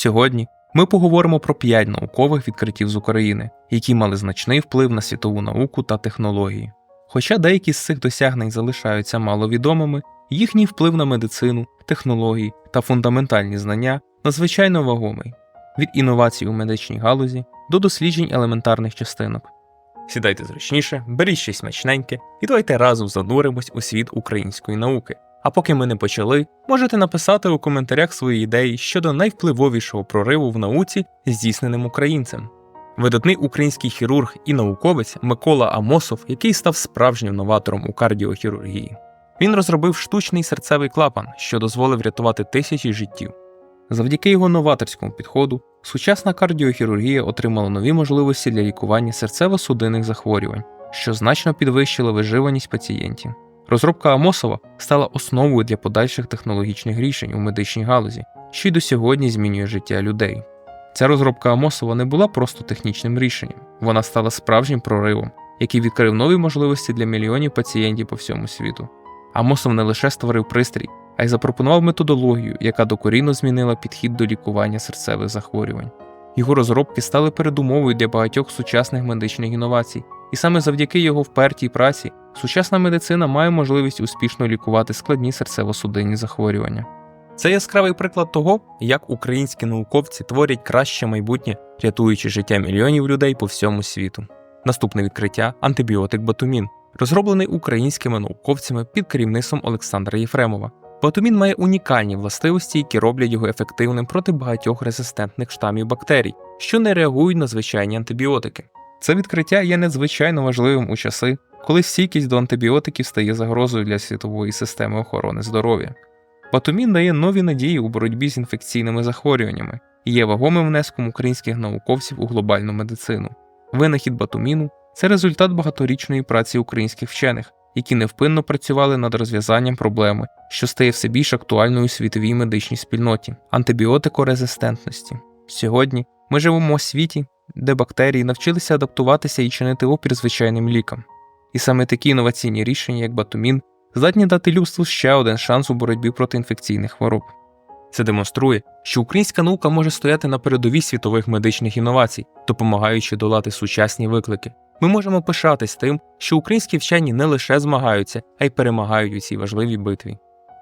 Сьогодні ми поговоримо про 5 наукових відкриттів з України, які мали значний вплив на світову науку та технології. Хоча деякі з цих досягнень залишаються маловідомими, їхній вплив на медицину, технології та фундаментальні знання надзвичайно вагомий від інновацій у медичній галузі до досліджень елементарних частинок. Сідайте зручніше, беріть щось смачненьке і давайте разом зануримось у світ української науки. А поки ми не почали, можете написати у коментарях свої ідеї щодо найвпливовішого прориву в науці, здійсненим українцем. Видатний український хірург і науковець Микола Амосов, який став справжнім новатором у кардіохірургії. Він розробив штучний серцевий клапан, що дозволив рятувати тисячі життів. Завдяки його новаторському підходу, сучасна кардіохірургія отримала нові можливості для лікування серцево-судинних захворювань, що значно підвищило виживаність пацієнтів. Розробка Амосова стала основою для подальших технологічних рішень у медичній галузі, що й до сьогодні змінює життя людей. Ця розробка Амосова не була просто технічним рішенням, вона стала справжнім проривом, який відкрив нові можливості для мільйонів пацієнтів по всьому світу. Амосов не лише створив пристрій, а й запропонував методологію, яка докорінно змінила підхід до лікування серцевих захворювань. Його розробки стали передумовою для багатьох сучасних медичних інновацій, і саме завдяки його впертій праці сучасна медицина має можливість успішно лікувати складні серцево-судинні захворювання. Це яскравий приклад того, як українські науковці творять краще майбутнє, рятуючи життя мільйонів людей по всьому світу. Наступне відкриття антибіотик Батумін, розроблений українськими науковцями під керівництвом Олександра Єфремова. Батумін має унікальні властивості, які роблять його ефективним проти багатьох резистентних штамів бактерій, що не реагують на звичайні антибіотики. Це відкриття є надзвичайно важливим у часи, коли стійкість до антибіотиків стає загрозою для світової системи охорони здоров'я. Батумін дає нові надії у боротьбі з інфекційними захворюваннями і є вагомим внеском українських науковців у глобальну медицину. Винахід батуміну це результат багаторічної праці українських вчених, які невпинно працювали над розв'язанням проблеми, що стає все більш актуальною у світовій медичній спільноті антибіотикорезистентності. Сьогодні ми живемо у світі, де бактерії навчилися адаптуватися і чинити опір звичайним лікам. І саме такі інноваційні рішення, як батумін, здатні дати людству ще один шанс у боротьбі проти інфекційних хвороб. Це демонструє, що українська наука може стояти на передовій світових медичних інновацій, допомагаючи долати сучасні виклики. Ми можемо пишатись тим, що українські вчені не лише змагаються, а й перемагають у цій важливій битві.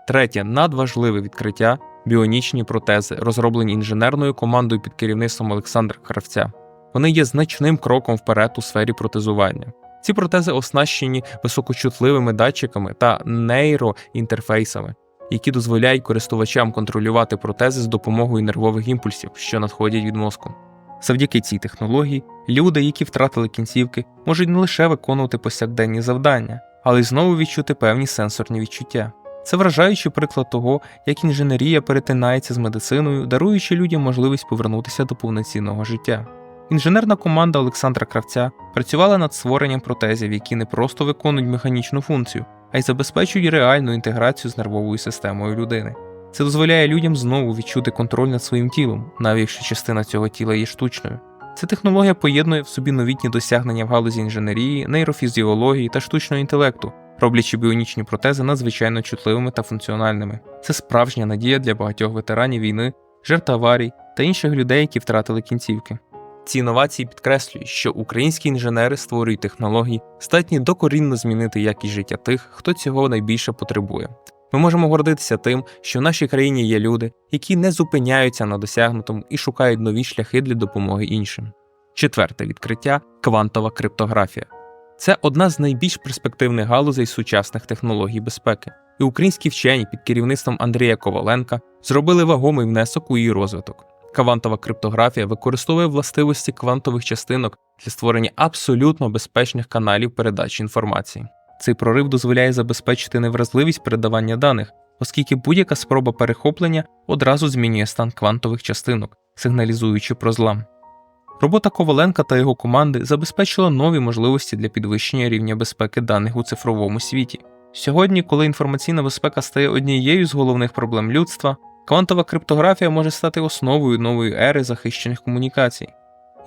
Третє надважливе відкриття біонічні протези, розроблені інженерною командою під керівництвом Олександра Кравця. Вони є значним кроком вперед у сфері протезування. Ці протези оснащені високочутливими датчиками та нейроінтерфейсами, які дозволяють користувачам контролювати протези з допомогою нервових імпульсів, що надходять від мозку. Завдяки цій технології люди, які втратили кінцівки, можуть не лише виконувати повсякденні завдання, але й знову відчути певні сенсорні відчуття. Це вражаючий приклад того, як інженерія перетинається з медициною, даруючи людям можливість повернутися до повноцінного життя. Інженерна команда Олександра Кравця працювала над створенням протезів, які не просто виконують механічну функцію, а й забезпечують реальну інтеграцію з нервовою системою людини. Це дозволяє людям знову відчути контроль над своїм тілом, навіть якщо частина цього тіла є штучною. Ця технологія поєднує в собі новітні досягнення в галузі інженерії, нейрофізіології та штучного інтелекту, роблячи біонічні протези надзвичайно чутливими та функціональними. Це справжня надія для багатьох ветеранів війни, жертв аварій та інших людей, які втратили кінцівки. Ці інновації підкреслюють, що українські інженери створюють технології, здатні докорінно змінити якість життя тих, хто цього найбільше потребує. Ми можемо гордитися тим, що в нашій країні є люди, які не зупиняються на досягнутому і шукають нові шляхи для допомоги іншим. Четверте відкриття квантова криптографія. Це одна з найбільш перспективних галузей сучасних технологій безпеки, і українські вчені під керівництвом Андрія Коваленка зробили вагомий внесок у її розвиток. Квантова криптографія використовує властивості квантових частинок для створення абсолютно безпечних каналів передачі інформації. Цей прорив дозволяє забезпечити невразливість передавання даних, оскільки будь-яка спроба перехоплення одразу змінює стан квантових частинок, сигналізуючи про злам. Робота Коваленка та його команди забезпечила нові можливості для підвищення рівня безпеки даних у цифровому світі. Сьогодні, коли інформаційна безпека стає однією з головних проблем людства, квантова криптографія може стати основою нової ери захищених комунікацій.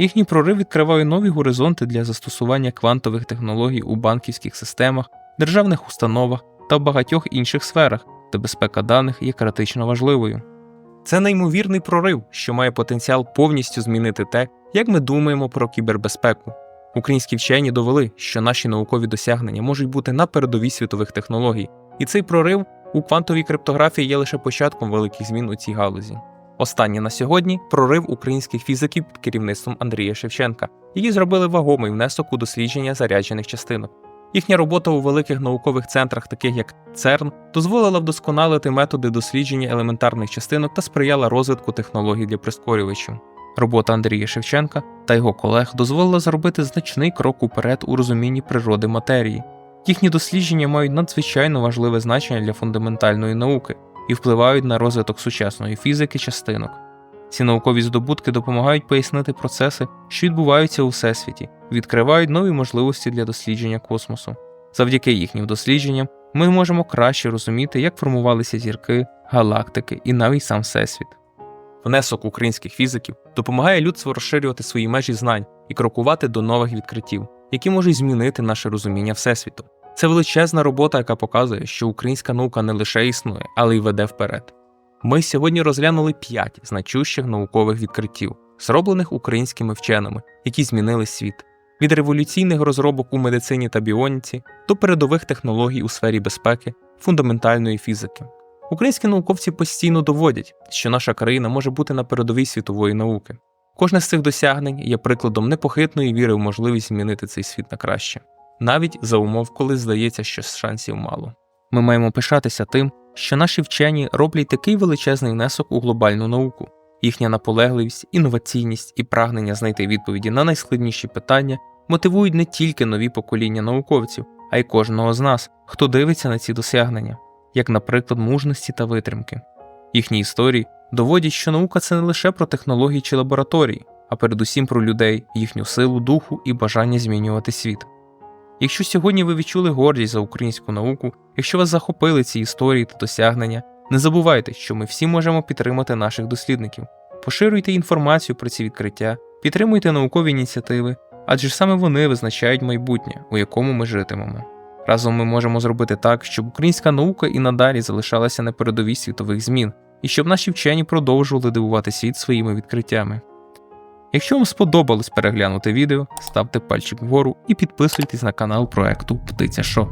Їхній прорив відкриває нові горизонти для застосування квантових технологій у банківських системах, державних установах та в багатьох інших сферах, де безпека даних є критично важливою. Це неймовірний прорив, що має потенціал повністю змінити те, як ми думаємо про кібербезпеку. Українські вчені довели, що наші наукові досягнення можуть бути на передовій світових технологій, і цей прорив у квантовій криптографії є лише початком великих змін у цій галузі. Останнє на сьогодні прорив українських фізиків під керівництвом Андрія Шевченка, які зробили вагомий внесок у дослідження заряджених частинок. Їхня робота у великих наукових центрах, таких як ЦЕРН, дозволила вдосконалити методи дослідження елементарних частинок та сприяла розвитку технологій для прискорювачів. Робота Андрія Шевченка та його колег дозволила зробити значний крок уперед у розумінні природи матерії. Їхні дослідження мають надзвичайно важливе значення для фундаментальної науки і впливають на розвиток сучасної фізики частинок. Ці наукові здобутки допомагають пояснити процеси, що відбуваються у всесвіті, відкривають нові можливості для дослідження космосу. Завдяки їхнім дослідженням ми можемо краще розуміти, як формувалися зірки, галактики і навіть сам всесвіт. Внесок українських фізиків допомагає людству розширювати свої межі знань і крокувати до нових відкриттів, які можуть змінити наше розуміння всесвіту. Це величезна робота, яка показує, що українська наука не лише існує, але й веде вперед. Ми сьогодні розглянули п'ять значущих наукових відкриттів, зроблених українськими вченими, які змінили світ від революційних розробок у медицині та біоніці до передових технологій у сфері безпеки, фундаментальної фізики. Українські науковці постійно доводять, що наша країна може бути на передовій світової науки. Кожне з цих досягнень є прикладом непохитної віри в можливість змінити цей світ на краще, навіть за умов, коли здається, що шансів мало. Ми маємо пишатися тим, що наші вчені роблять такий величезний внесок у глобальну науку. Їхня наполегливість, інноваційність і прагнення знайти відповіді на найскладніші питання мотивують не тільки нові покоління науковців, а й кожного з нас, хто дивиться на ці досягнення, як, наприклад, мужності та витримки. Їхні історії доводять, що наука це не лише про технології чи лабораторії, а передусім про людей, їхню силу духу і бажання змінювати світ. Якщо сьогодні ви відчули гордість за українську науку, якщо вас захопили ці історії та досягнення, не забувайте, що ми всі можемо підтримати наших дослідників. Поширюйте інформацію про ці відкриття, підтримуйте наукові ініціативи, адже саме вони визначають майбутнє, у якому ми житимемо. Разом ми можемо зробити так, щоб українська наука і надалі залишалася на передовій світових змін, і щоб наші вчені продовжували дивувати світ своїми відкриттями. Якщо вам сподобалось переглянути відео, ставте пальчик вгору і підписуйтесь на канал проекту Птиця Шо.